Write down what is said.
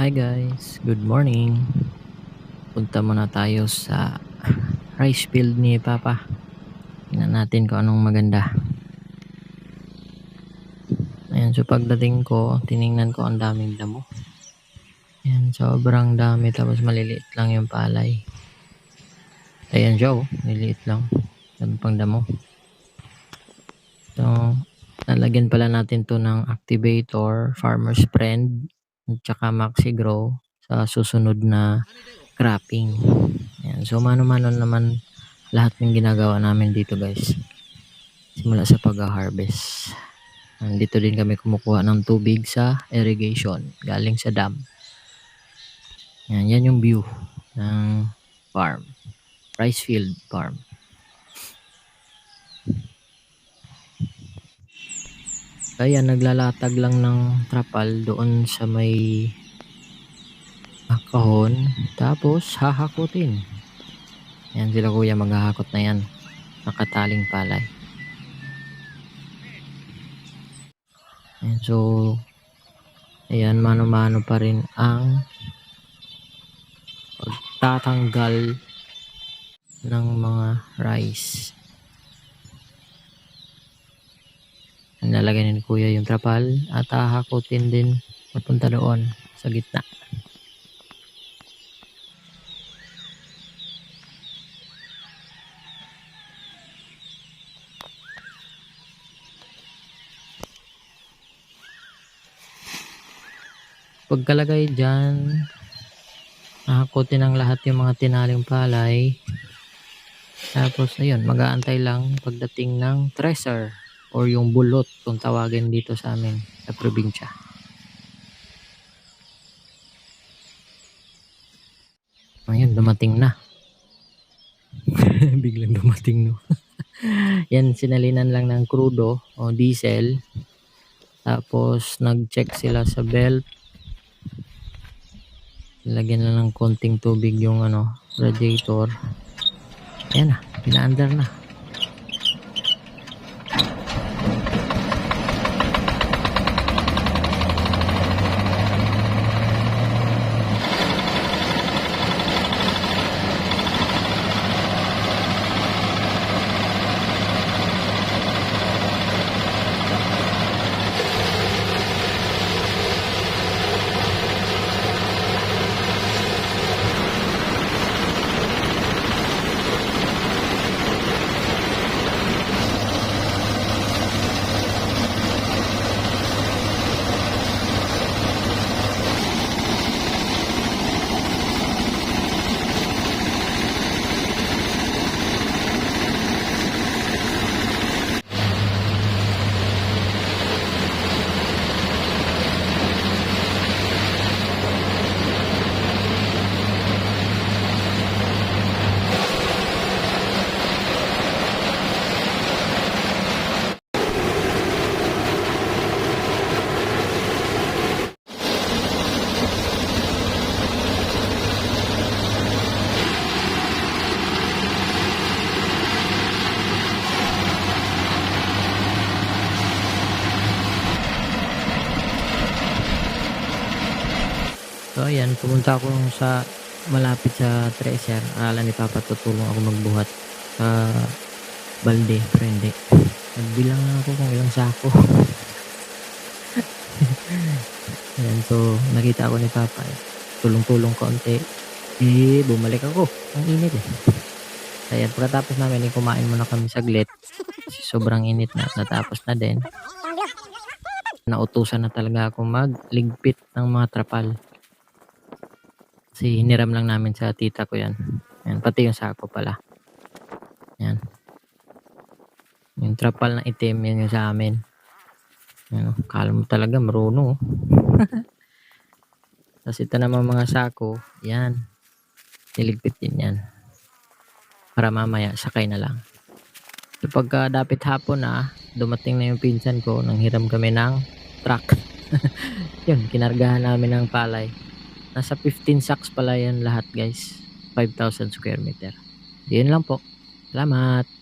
Hi guys, good morning. Punta muna tayo sa rice field ni Papa. Tingnan natin kung anong maganda. Ayan, so pagdating ko, tiningnan ko ang daming damo. Ayan, sobrang dami tapos maliliit lang yung palay. Ayan siya oh, maliliit lang. Dami pang damo. So, lalagyan pala natin to ng activator, farmer's friend, at saka maxi grow sa susunod na cropping. Ayan. So mano-mano naman lahat ng ginagawa namin dito guys. Simula sa pag-harvest. Dito din kami kumukuha ng tubig sa irrigation galing sa dam. Yan, yan yung view ng farm. Rice field farm. Kaya naglalatag lang ng trapal doon sa may ah, kahon. Tapos hahakutin. Yan sila kuya maghahakot na yan. Nakataling palay. Ayan, so ayan mano-mano pa rin ang pagtatanggal ng mga rice. Nalagay ni kuya yung trapal at hahakutin din papunta doon sa gitna. Pagkalagay dyan, hahakutin ng lahat yung mga tinaling palay. Tapos, ayun, mag-aantay lang pagdating ng thresher or yung bulot kung tawagin dito sa amin sa probinsya. Ayun, dumating na. Biglang dumating no. Yan, sinalinan lang ng crudo o diesel. Tapos, nag-check sila sa belt. Lagyan na ng konting tubig yung ano, radiator. Ayan na, pinaandar na. So ayan, pumunta ako sa malapit sa treasure. Akala ni Papa tutulong ako magbuhat sa balde, pero hindi. Nagbilang na ako kung ilang sako. ayan, so nakita ako ni Papa. Eh. Tulong-tulong konti. Eh, bumalik ako. Ang init eh. Ayan, pagkatapos namin, eh, kumain muna kami saglit. Kasi sobrang init na. Natapos na din. Nautusan na talaga ako magligpit ng mga trapal. Kasi hiniram lang namin sa tita ko yan. Yan, pati yung sako pala. Yan. Yung trapal na itim, yan yung sa amin. Yan, oh, kala mo talaga marunong. oh. Tapos ito naman mga sako, yan. Niligpit din yan. Para mamaya, sakay na lang. So pagka dapit hapon na, dumating na yung pinsan ko, nang hiram kami ng truck. yun, kinargahan namin ng palay. Nasa 15 sacks pala yan lahat guys. 5,000 square meter. Yun lang po. Salamat.